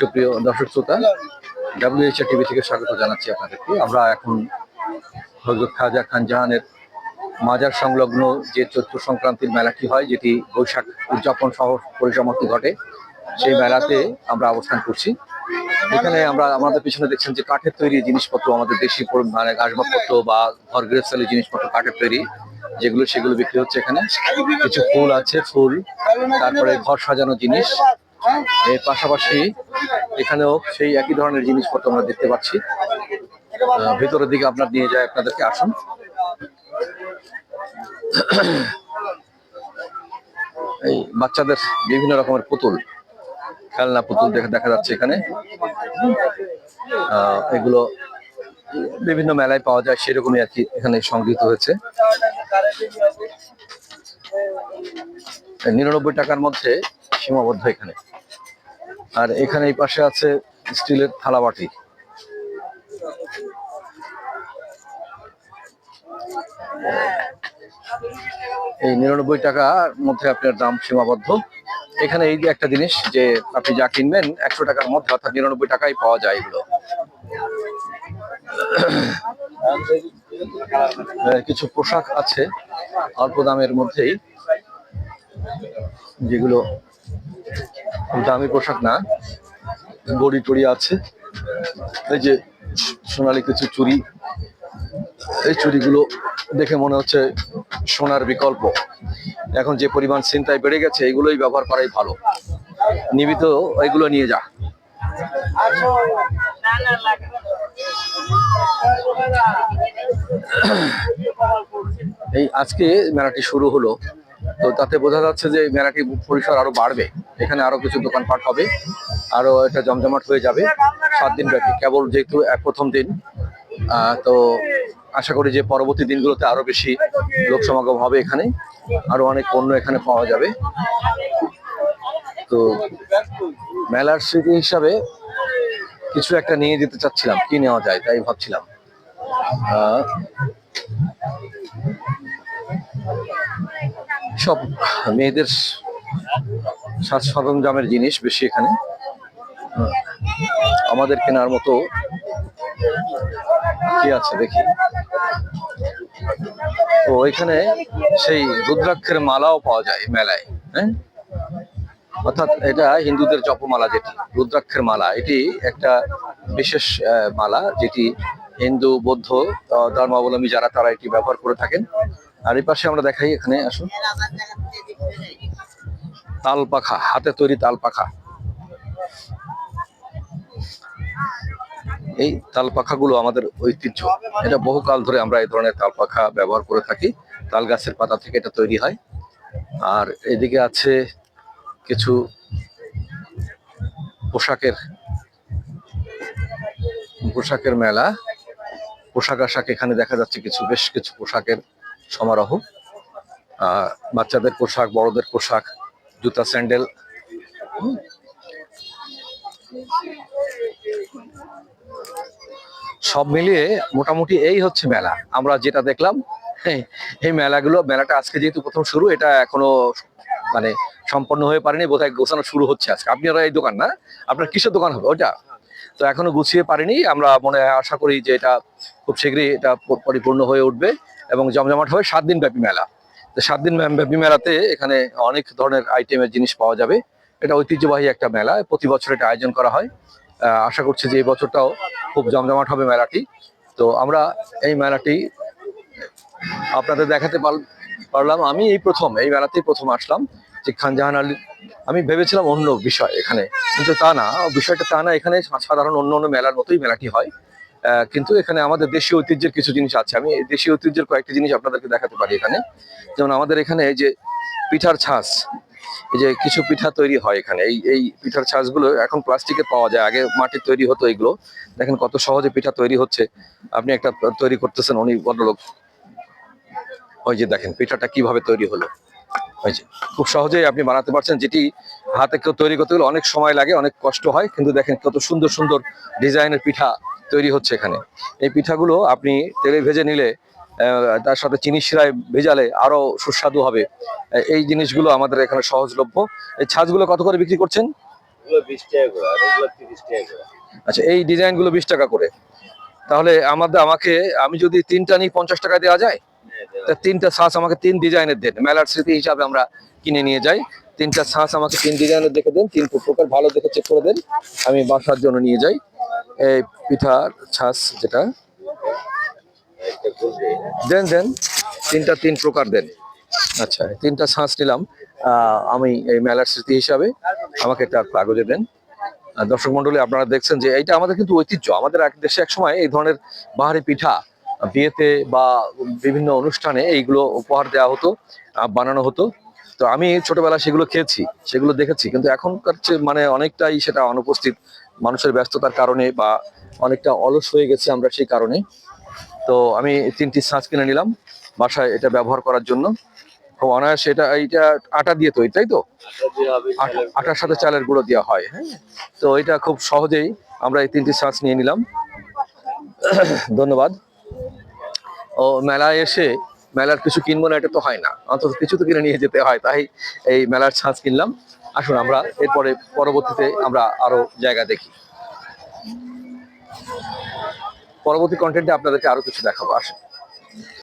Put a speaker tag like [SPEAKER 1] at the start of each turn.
[SPEAKER 1] সুপ্রিয় দর্শক শ্রোতা ডাব্লিউএইচআর টিভি থেকে স্বাগত জানাচ্ছি আপনাদেরকে। আমরা এখন হজরত খাজা খান জাহানের মাজার সংলগ্ন যে চৈত্র সংক্রান্তির মেলাটি হয়, যেটি বৈশাখ উদযাপন সহ পরিসমাপ্তি ঘটে, সেই মেলাতে আমরা অবস্থান করছি। এখানে আমরা আমাদের পিছনে দেখছেন যে কাঠের তৈরি জিনিসপত্র, আমাদের দেশি মানে আসবাবপত্র বা ঘর গৃহস্থলী জিনিসপত্র, কাঠের তৈরি, যেগুলো সেগুলো বিক্রি হচ্ছে এখানে। কিছু ফুল আছে, ফুল, তারপরে ঘর সাজানো জিনিস। এর পাশাপাশি এখানেও সেই একই ধরনের জিনিসপত্র আমরা দেখতে পাচ্ছি। ভেতরের দিকে আপনার নিয়ে যায়, আপনাদেরকে আসুন। এই বাচ্চাদের বিভিন্ন রকমের পুতুল, খেলনা পুতুল দেখা দেখা যাচ্ছে এখানে। এগুলো বিভিন্ন মেলায় পাওয়া যায়, সেরকমই আর কি এখানে সংগৃহীত হয়েছে। নিরানব্বই টাকার মধ্যে সীমাবদ্ধ এখানে। আর এখানে এই পাশে আছে স্টিলের থালাবাটি। এই নিরানব্বই টাকার মধ্যে আপনার দাম সীমাবদ্ধ। এখানে এই যে একটা জিনিস যে আপনি যা কিনবেন, একশো টাকার মধ্যে অর্থাৎ নিরানব্বই টাকায় পাওয়া যায় এগুলো। কিছু পোশাক আছে অল্প দামের মধ্যেই, যেগুলো দামি পোশাক না। গড়ি টড়ি আছে। এই যে সোনালি কিছু চুরি এই চুরিগুলো দেখে মনে হচ্ছে সোনার বিকল্প। এখন যে পরিমাণ চিন্তায় বেড়ে গেছে, এগুলোই ব্যবহার করাই ভালো। নিবিত এগুলো নিয়ে যা। এই আজকে মেলাটি শুরু হলো। তো তাতে বোঝা যাচ্ছে যে মেলাটি পরিসর আরও বাড়বে। এখানে আরও কিছু দোকানপাট হবে। আরও এটা জমজমাট হয়ে যাবে। সাত দিন ব্যাপী, কেবল যেহেতু এক প্রথম দিন তো আশা করি যে পরবর্তী দিনগুলোতে আরও বেশি লোক সমাগম হবে এখানে। আরও অনেক পণ্য এখানে পাওয়া যাবে। তো মেলার স্মৃতি হিসাবে কিছু একটা নিয়ে যেতে চাচ্ছিলাম, কি নেওয়া যায় তাই ভাবছিলাম। সব মেয়েদের সাজ সরঞ্জামের জিনিস বেশি এখানে। আমাদের কেনার মতো কি আছে দেখি। তো এখানে সেই রুদ্রাক্ষের মালাও পাওয়া যায় মেলায় হ্যাঁ? অর্থাৎ এটা হিন্দুদের জপমালা যেটি, রুদ্রাক্ষের মালা। এটি একটা বিশেষ মালা যেটি হিন্দু, বৌদ্ধ ধর্মাবলম্বী যারা তারা এটি ব্যবহার করে থাকেন। আর এই পাশে আমরা দেখাই এখানে, আসুন। তাল পাখা হাতে তৈরি তাল পাখা এই তাল পাখাগুলো আমাদের ঐতিহ্য। এটা বহুকাল ধরে আমরা এই ধরনের তাল পাখা ব্যবহার করে থাকি। তাল গাছের পাতা থেকে এটা তৈরি হয়। আর এদিকে আছে কিছু পোশাকের পোশাকের মেলা। পোশাক আশাক এখানে দেখা যাচ্ছে কিছু, বেশ কিছু পোশাকের সমারোহ। বাচ্চাদের পোশাক, বড়দের পোশাক জুতা স্যান্ডেল। সব মিলিয়ে মোটামুটি এই হচ্ছে মেলা। আমরা যেটা দেখলাম এই মেলাগুলো, মেলাটা আজকে যেহেতু প্রথম শুরু, এটা এখনও মানে সম্পন্ন হয়ে পারেনি, বোধহয় গোছানো শুরু হচ্ছে আজকে। আপনারা এই দোকান না? আপনার কিসের দোকান হবে? ওটা তো এখনও গুছিয়ে পারিনি। আমরা মনে আশা করি যে এটা খুব শীঘ্রই এটা পরিপূর্ণ হয়ে উঠবে এবং জমজমাট হয়ে সাত দিন ব্যাপী মেলা। সাত দিন ব্যাপী- মেলাতে এখানে অনেক ধরনের আইটেমের জিনিস পাওয়া যাবে। এটা ঐতিহ্যবাহী একটা মেলা, প্রতি বছর এটা আয়োজন করা হয়। আশা করছি যে এই বছরটাও খুব জমজমাট হবে মেলাটি। তো আমরা এই মেলাটি আপনাদের দেখাতে পার- পারলাম। আমি এই প্রথম, এই মেলাতেই প্রথম আসলাম যে খানজাহান আলী। আমি ভেবেছিলাম অন্য বিষয় এখানে, কিন্তু তা না। বিষয়টা তা না, এখানে সাধারণ অন্য অন্য মেলার মতোই মেলাটি হয়। কিন্তু এখানে আমাদের দেশীয় ঐতিহ্যের কিছু জিনিস আছে। আমি দেশীয় ঐতিহ্যের কয়েকটি জিনিস আপনাদেরকে দেখাতে পারি এখানে। যেমন আমাদের এখানে যে পিঠার ছাঁচ, এই যে কিছু পিঠা তৈরি হয় এখানে। এই এই পিঠার ছাঁচগুলো এখন প্লাস্টিকের পাওয়া যায়। আগে মাটির তৈরি হতো এগুলো। দেখেন কত সহজে পিঠা তৈরি হচ্ছে। আপনি একটা তৈরি করতেছেন, উনি ভদ্রলোক। ওই যে দেখেন পিঠাটা কীভাবে তৈরি হলো। ওই যে খুব সহজেই আপনি বানাতে পারছেন। যেটি হাতে কেউ তৈরি করতে গেলে অনেক সময় লাগে, অনেক কষ্ট হয়। কিন্তু দেখেন কত সুন্দর সুন্দর ডিজাইনের পিঠা তৈরি হচ্ছে এখানে। এই পিঠাগুলো আপনি তেলে ভেজে নিলে তার সাথে চিনি শিরায় ভেজালে আরও সুস্বাদু হবে। এই জিনিসগুলো আমাদের এখানে সহজলভ্য। এই ছাঁচগুলো কত করে বিক্রি করছেন? আচ্ছা এই ডিজাইনগুলো বিশ টাকা করে। তাহলে আমাদের আমাকে আমি যদি তিনটা নিই পঞ্চাশ টাকা দেওয়া যায়?
[SPEAKER 2] হ্যাঁ,
[SPEAKER 1] তা তিনটা শ্বাস আমাকে তিন ডিজাইনের দেন। মেলার স্মৃতি হিসাবে আমরা কিনে নিয়ে যাই। তিনটা শ্বাস আমাকে তিন ডিজাইনের দেখে দেন তিন প্রকার ভালো দেখে চেক করে দেন। আমি বাসার জন্য নিয়ে যাই। এই পিঠার ছাঁচ যেটা। দেন দেন। তিনটা, তিন প্রকার দেন। আচ্ছা তিনটা ছাঁচ নিলাম। আমি এই মেলার স্মৃতি হিসাবে আমাকে একটা কাগজে দেন। দর্শক মন্ডলী আপনারা দেখছেন যে এইটা আমাদের কিন্তু ঐতিহ্য। আমাদের এক দেশে এক সময় এই ধরনের বাহারি পিঠা, বিয়েতে বা বিভিন্ন অনুষ্ঠানে এইগুলো উপহার দেওয়া হতো বানানো হতো। তো আমি ছোটবেলা সেগুলো খেয়েছি, সেগুলো দেখেছি। কিন্তু এখনকার মানে অনেকটাই সেটা অনুপস্থিত। মানুষের ব্যস্ততার কারণে বা অনেকটা অলস হয়ে গেছে আমরা সেই কারণে। তো আমি তিনটি ছাঁচ কিনে নিলাম বাসায় এটা ব্যবহার করার জন্য। খুব অনায়াসে এটা এইটা আটা দিয়ে তৈরি তাই তো? আটার সাথে চালের গুঁড়ো দেওয়া হয় হ্যাঁ? তো এটা খুব সহজেই আমরা এই তিনটি ছাঁচ নিয়ে নিলাম। ধন্যবাদ। ও মেলায় এসে মেলার কিছু কিনবো না এটা তো হয় না। অন্তত কিছু তো কিনে নিয়ে যেতে হয় তাই এই মেলার ছাঁচ কিনলাম। আসুন আমরা, এরপরে পরবর্তীতে আমরা আরও জায়গা দেখি। পরবর্তী কন্টেন্টে আপনাদেরকে আরও কিছু দেখাবো, আসুন।